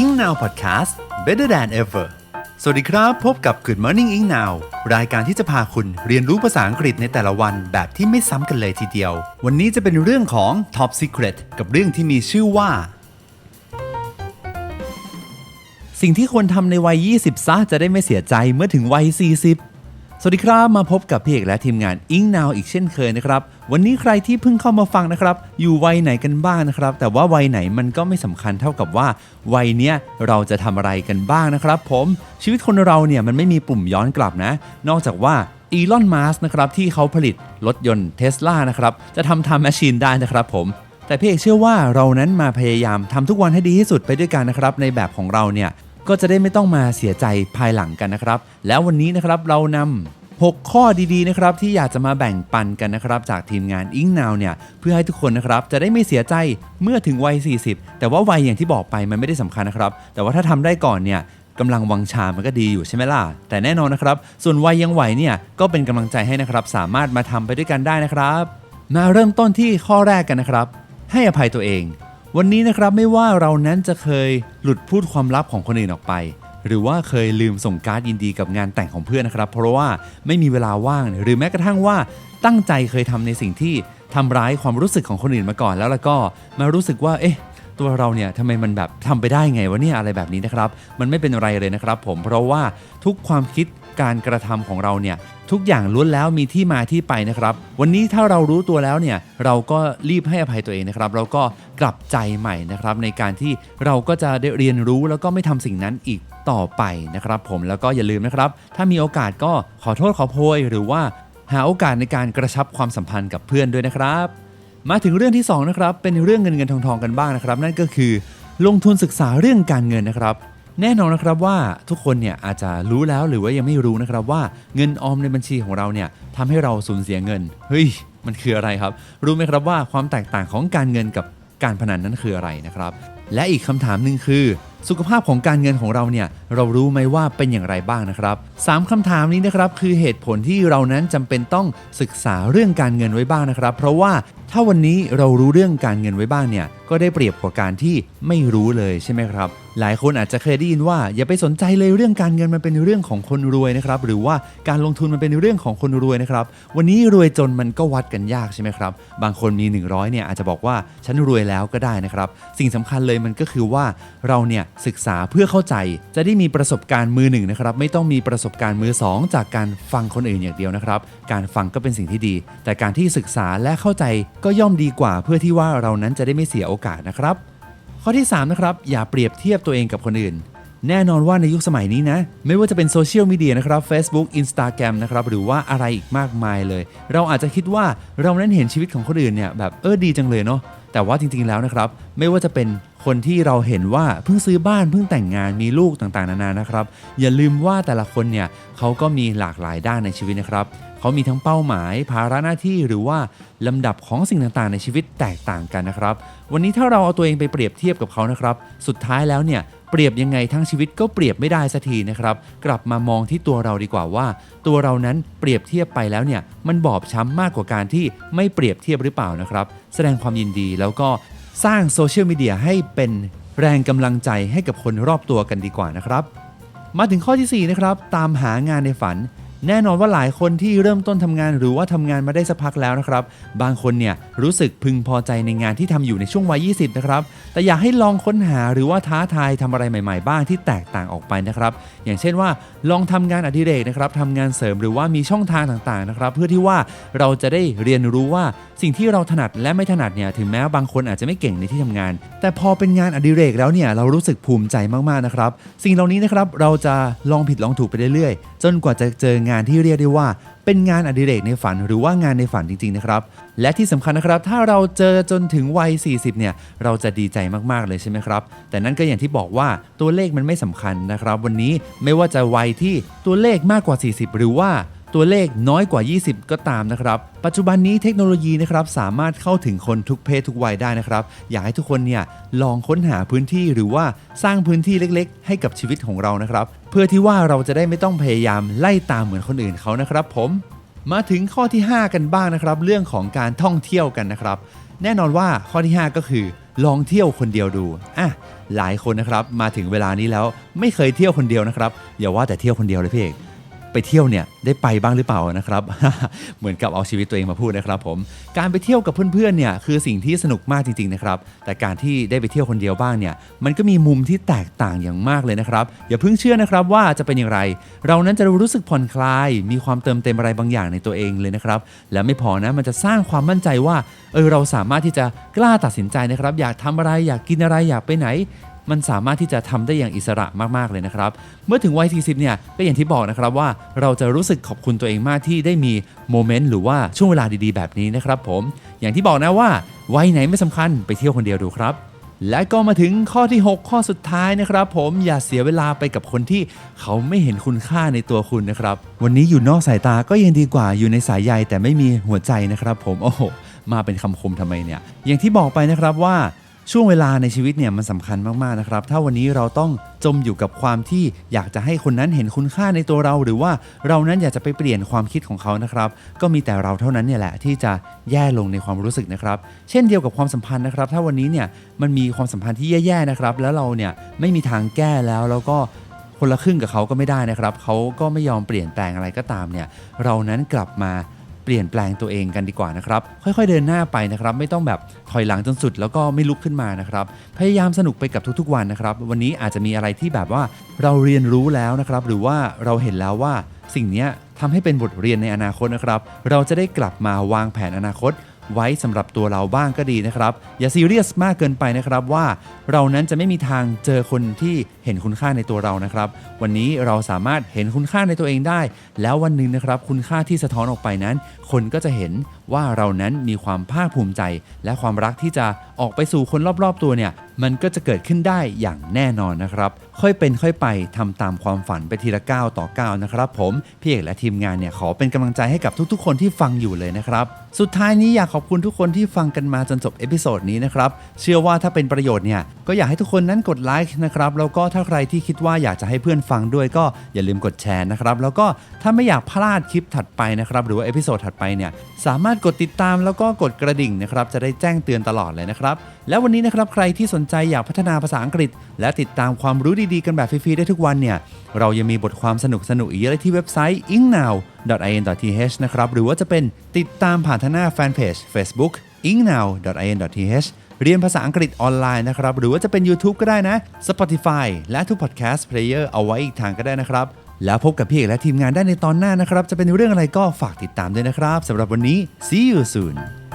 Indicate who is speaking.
Speaker 1: Ing Now Podcast Better than ever สวัสดีครับ พบกับ Good Morning Ing Now รายการที่จะพาคุณเรียนรู้ภาษาอังกฤษในแต่ละวันแบบที่ไม่ซ้ำกันเลยทีเดียว วันนี้จะเป็นเรื่องของ Top Secret กับเรื่องที่มีชื่อว่า สิ่งที่ควรทำในวัย 20 ซะจะได้ไม่เสียใจเมื่อถึงวัย 40 สวัสดีครับมาพบกับพี่เอกและทีมงาน i n g Now อีกเช่นเคยนะครับ วันนี้ใครที่เพิ่งเข้ามาฟังนะครับ อยู่วัยไหนกันบ้างนะครับ แต่ว่าวัยไหนมันก็ไม่สำคัญเท่ากับว่า วัยเนี้ยเราจะทำอะไรกันบ้างนะครับ ผมชีวิตคนเราเนี่ยมันไม่มีปุ่มย้อนกลับนะ นอกจากว่าอีลอนมัสนะครับที่เขาผลิตรถยนต์เทสลานะครับจะทำทำแมชชีนได้นะครับผมแต่พี่เอกเชื่อว่าเรานั้นมาพยายามทำทุกวันให้ดีที่สุดไปด้วยกันนะครับในแบบของเราเนี่ย ก็จะได้ไม่ต้องมาเสียใจภายหลังกันนะครับ แล้ววันนี้นะครับเรานำ6 ข้อดีๆนะครับที่อยากจะมาแบ่งปันกันนะครับ จากทีมงานอิงนาวเนี่ยเพื่อให้ทุกคนนะครับจะได้ไม่เสียใจเมื่อถึงวัย 40 แต่ว่าวัยอย่างที่บอกไปมันไม่ได้สำคัญนะครับ แต่ว่าถ้าทำได้ก่อนเนี่ยกำลังวังชามันก็ดีอยู่ใช่ไหมล่ะ แต่แน่นอนนะครับ ส่วนวัยยังไหวเนี่ยก็เป็นกำลังใจให้นะครับ สามารถมาทำไปด้วยกันได้นะครับ มาเริ่มต้นที่ข้อแรกกันนะครับ ให้อภัยตัวเอง วันนี้นะครับไม่ว่าเรานั้นจะเคยหลุดพูดความลับของคนอื่นออกไป หรือว่าเคยลืมส่งการ์ดยินดีกับงานแต่งของเพื่อนนะครับ เพราะว่าไม่มีเวลาว่าง หรือแม้กระทั่งว่าตั้งใจเคยทำในสิ่งที่ทำร้ายความรู้สึกของคนอื่นมาก่อน แล้วแล้วก็มารู้สึกว่าเอ๊ะ ตัวเราเนี่ยทำไมมันแบบทำไปได้ไงวะเนี่ยอะไรแบบนี้นะครับ มันไม่เป็นไรเลยนะครับผมเพราะว่าทุกความคิดการกระทำของเราเนี่ยทุกอย่างล้วนแล้วมีที่มาที่ไปนะครับ วันนี้ถ้าเรารู้ตัวแล้วเนี่ยเราก็รีบให้อภัยตัวเองนะครับเราก็กลับใจใหม่นะครับ ในการที่เราก็จะได้เรียนรู้แล้วก็ไม่ทำสิ่งนั้นอีกต่อไปนะครับ ผมแล้วก็อย่าลืมนะครับ ถ้ามีโอกาสก็ขอโทษขอโพยหรือว่าหาโอกาสในการกระชับความสัมพันธ์กับเพื่อนด้วยนะครับ มาถึงเรื่องที่สองนะครับเป็นเรื่องเงินเงินทองทองกันบ้างนะครับ นั่นก็คือลงทุนศึกษาเรื่องการเงินนะครับ แน่นอนนะครับว่าทุกคนเนี่ยอาจจะรู้แล้วหรือว่ายังไม่รู้นะครับว่าเงินออมในบัญชีของเราเนี่ยทำให้เราสูญเสียเงินเฮ้ยมันคืออะไรครับ รู้ไหมครับว่าความแตกต่างของการเงินกับการพนันนั้นคืออะไรนะครับ และอีกคำถามหนึ่งคือ สุขภาพของการเงินของเราเนี่ยเรารู้ไหมว่าเป็นอย่างไรบ้างนะครับสามคำถามนี้นะครับคือเหตุผลที่เรานั้นจำเป็นต้องศึกษาเรื่องการเงินไว้บ้างนะครับ เพราะว่าถ้าวันนี้เรารู้เรื่องการเงินไว้บ้างเนี่ยก็ได้เปรียบกว่าการที่ไม่รู้เลยใช่ไหมครับ หลายคนอาจจะเคยได้ยินว่า อย่าไปสนใจเลยเรื่องการเงินมันเป็นเรื่องของคนรวยนะครับหรือว่าการลงทุนมันเป็นเรื่องของคนรวยนะครับ วันนี้รวยจนมันก็วัดกันยากใช่ไหมครับ บางคนมี 100เนี่ยอาจจะบอกว่าฉันรวยแล้วก็ได้นะครับ สิ่งสำคัญเลยมันก็คือว่าเราเนี่ยศึกษาเพื่อเข้าใจ จะได้มีประสบการณ์มือหนึ่งนะครับ ไม่ต้องมีประสบการณ์มือสองจากการฟังคนอื่นอย่างเดียวนะครับ การฟังก็เป็นสิ่งที่ดี แต่การที่ศึกษาและเข้าใจก็ย่อมดีกว่า เพื่อที่ว่าเรานั้นจะได้ไม่เสียโอกาสนะครับ ข้อที่3นะครับอย่าเปรียบเทียบตัวเองกับคนอื่น แน่นอนว่าในยุคสมัยนี้นะ ไม่ว่าจะเป็นโซเชียลมีเดียนะครับ Facebook Instagram นะครับ หรือว่าอะไรอีกมากมายเลย เราอาจจะคิดว่าเรานั้นเห็นชีวิตของคนอื่นเนี่ยแบบเออดีจังเลยเนาะแต่ว่าจริงๆแล้วนะครับ ไม่ว่าจะเป็นคนที่เราเห็นว่าเพิ่งซื้อบ้านเพิ่งแต่งงานมีลูกต่างๆ นานานะครับ อย่าลืมว่าแต่ละคนเนี่ยเขาก็มีหลากหลายด้านในชีวิตนะครับ เขามีทั้งเป้าหมาย ภาระหน้าที่หรือว่าลำดับของสิ่งต่างๆ ในชีวิตแตกต่างกันนะครับ วันนี้ถ้าเราเอาตัวเองไปเปรียบเทียบกับเขานะครับ สุดท้ายแล้วเนี่ยเปรียบยังไงทั้งชีวิตก็เปรียบไม่ได้สักทีนะครับ กลับมามองที่ตัวเราดีกว่าว่า ตัวเรานั้นเปรียบเทียบไปแล้วเนี่ยมันบอบช้ำมากกว่าการที่ไม่เปรียบเทียบหรือเปล่านะครับ แสดงความยินดีแล้วก็สร้างโซเชียลมีเดียให้เป็นแรงกำลังใจให้กับคนรอบตัวกันดีกว่านะครับ มาถึงข้อทีสี่4 นะครับ ตามหางานในฝัน แน่นอนว่าหลายคนที่เริ่มต้นทำงานหรือว่าทำงานมาได้สักพักแล้วนะครับ บางคนเนี่ยรู้สึกพึงพอใจในงานที่ทำอยู่ในช่วงวัย 20 นะครับ แต่อยากให้ลองค้นหาหรือว่าท้าทายทำอะไรใหม่ ๆ บ้างที่แตกต่างออกไปนะครับ อย่างเช่นว่าลองทำงานอดิเรกนะครับทำงานเสริมหรือว่ามีช่องทางต่างๆนะครับ เพื่อที่ว่าเราจะได้เรียนรู้ว่าสิ่งที่เราถนัดและไม่ถนัดเนี่ยถึงแม้บางคนอาจจะไม่เก่งในที่ทำงาน แต่พอเป็นงานอดิเรกแล้วเนี่ยเรารู้สึกภูมิใจมากๆนะครับ สิ่งเหล่านี้นะครับเราจะลองผิดลองถูกไปเรื่อยๆ จนกว่าจะเจองานที่เรียกได้ว่า เป็นงานอดิเรกในฝันหรือว่างานในฝันจริงๆนะครับ และที่สำคัญนะครับ ถ้าเราเจอจนถึงวัย 40 เนี่ย เราจะดีใจมากๆเลยใช่ไหมครับ แต่นั่นก็อย่างที่บอกว่าตัวเลขมันไม่สำคัญนะครับ วันนี้ไม่ว่าจะวัยที่ตัวเลขมากกว่า 40 หรือว่า ตัวเลขน้อยกว่า 20 ก็ตามนะครับ ปัจจุบันนี้เทคโนโลยีนะครับสามารถเข้าถึงคนทุกเพศทุกวัยได้นะครับ อยากให้ทุกคนเนี่ยลองค้นหาพื้นที่หรือว่าสร้างพื้นที่เล็กๆ ให้กับชีวิตของเรานะครับ เพื่อที่ว่าเราจะได้ไม่ต้องพยายามไล่ตามเหมือนคนอื่นเขานะครับ ผม มาถึงข้อที่ 5 กันบ้างนะครับ เรื่องของการท่องเที่ยวกันนะครับ แน่นอนว่าข้อที่ 5 ก็คือ ลองเที่ยวคนเดียวดูอะหลายคนนะครับมาถึงเวลานี้แล้วไม่เคยเที่ยวคนเดียวนะครับอย่าว่าแต่เที่ยวคนเดียวเลยพี่เอก ไปเที่ยวเนี่ยได้ไปบ้างหรือเปล่านะครับ เหมือนกับเอาชีวิตตัวเองมาพูดนะครับผม การไปเที่ยวกับเพื่อนๆเนี่ยคือสิ่งที่สนุกมากจริงๆนะครับ แต่การที่ได้ไปเที่ยวคนเดียวบ้างเนี่ยมันก็มีมุมที่แตกต่างอย่างมากเลยนะครับ อย่าเพิ่งเชื่อนะครับว่าจะเป็นอย่างไร เรานั้นจะรู้สึกผ่อนคลาย มีความเติมเต็มอะไรบางอย่างในตัวเองเลยนะครับ และไม่พอนะมันจะสร้างความมั่นใจว่าเออเราสามารถที่จะกล้าตัดสินใจนะครับ อยากทำอะไรอยากกินอะไรอยากไปไหน มันสามารถที่จะทำได้อย่างอิสระมากๆเลยนะครับ เมื่อถึงวัย 40 เนี่ยก็อย่างที่บอกนะครับว่าเราจะรู้สึกขอบคุณตัวเองมากที่ได้มีโมเมนต์หรือว่าช่วงเวลาดีๆ แบบนี้นะครับผม อย่างที่บอกนะว่าวัยไหนไม่สำคัญไปเที่ยวคนเดียวดูครับและก็มาถึงข้อที่ 6 ข้อสุดท้ายนะครับผมอย่าเสียเวลาไปกับคนที่เขาไม่เห็นคุณค่าในตัวคุณนะครับ วันนี้อยู่นอกสายตาก็ยังดีกว่าอยู่ในสายใยแต่ไม่มีหัวใจนะครับ ผมโอ้โหมาเป็นคำคมทำไมเนี่ย อย่างที่บอกไปนะครับว่า ช่วงเวลาในชีวิตเนี่ยมันสำคัญมากๆนะครับ ถ้าวันนี้เราต้องจมอยู่กับความที่อยากจะให้คนนั้นเห็นคุณค่าในตัวเรา หรือว่าเรานั้นอยากจะไปเปลี่ยนความคิดของเขานะครับ ก็มีแต่เราเท่านั้นเนี่ยแหละที่จะแย่ลงในความรู้สึกนะครับ เช่นเดียวกับความสัมพันธ์นะครับ ถ้าวันนี้เนี่ยมันมีความสัมพันธ์ที่แย่ๆนะครับ แล้วเราเนี่ยไม่มีทางแก้แล้วแล้วก็คนละครึ่งกับเขาก็ไม่ได้นะครับ เขาก็ไม่ยอมเปลี่ยนแปลงอะไรก็ตามเนี่ย เรานั้นกลับมา เปลี่ยนแปลงตัวเองกันดีกว่านะครับ ค่อยๆเดินหน้าไปนะครับ ไม่ต้องแบบถอยหลังจนสุดแล้วก็ไม่ลุกขึ้นมานะครับ พยายามสนุกไปกับทุกๆวันนะครับ วันนี้อาจจะมีอะไรที่แบบว่าเราเรียนรู้แล้วนะครับ หรือว่าเราเห็นแล้วว่าสิ่งนี้ทำให้เป็นบทเรียนในอนาคตนะครับ เราจะได้กลับมาวางแผนอนาคตไว้สำหรับตัวเราบ้างก็ดีนะครับ อย่าซีเรียสมากเกินไปนะครับว่าเรานั้นจะไม่มีทางเจอคนที่ เห็นคุณค่าในตัวเรานะครับ วันนี้เราสามารถเห็นคุณค่าในตัวเองได้ แล้ววันหนึ่งนะครับ คุณค่าที่สะท้อนออกไปนั้น คนก็จะเห็นว่าเรานั้นมีความภาคภูมิใจ และความรักที่จะออกไปสู่คนรอบๆ ตัวเนี่ย มันก็จะเกิดขึ้นได้อย่างแน่นอนนะครับ ค่อยเป็นค่อยไปทำตามความฝันไปทีละก้าวต่อก้าวนะครับผมพี่เอกและทีมงานเนี่ยขอเป็นกำลังใจให้กับทุกๆ คนที่ฟังอยู่เลยนะครับ สุดท้ายนี้อยากขอบคุณทุกคนที่ฟังกันมาจนจบเอพิโซดนี้นะครับเชื่อว่าถ้าเป็นประโยชน์เนี่ยก็อยากให้ทุกคนนั้นกดไลค์นะครับแล้วก็ถ้าใครที่คิดว่าอยากจะให้เพื่อนฟังด้วยก็อย่าลืมกดแชร์นะครับ แล้วก็ถ้าไม่อยากพลาดคลิปถัดไปนะครับ หรือว่าเอพิโซดถัดไปเนี่ย สามารถกดติดตามแล้วก็กดกระดิ่งนะครับ จะได้แจ้งเตือนตลอดเลยนะครับ แล้ววันนี้นะครับใครที่สนใจอยากพัฒนาภาษาอังกฤษ และติดตามความรู้ดีๆกันแบบฟรีๆได้ทุกวันเนี่ย เรายังมีบทความสนุกๆอีกเยอะเลยที่เว็บไซต์ ingnow.in.th นะครับ หรือว่าจะเป็นติดตามผ่านทางหน้าแฟนเพจ Facebook ingnow.in.th เรียนภาษาอังกฤษออนไลน์นะครับ หรือว่าจะเป็น YouTube ก็ได้นะ Spotify และทุก podcast player เอาไว้อีกทางก็ได้นะครับ แล้วพบกับพี่เอกและทีมงานได้ในตอนหน้านะครับ จะเป็นเรื่องอะไรก็ฝากติดตามด้วยนะครับสำหรับวันนี้ see you soon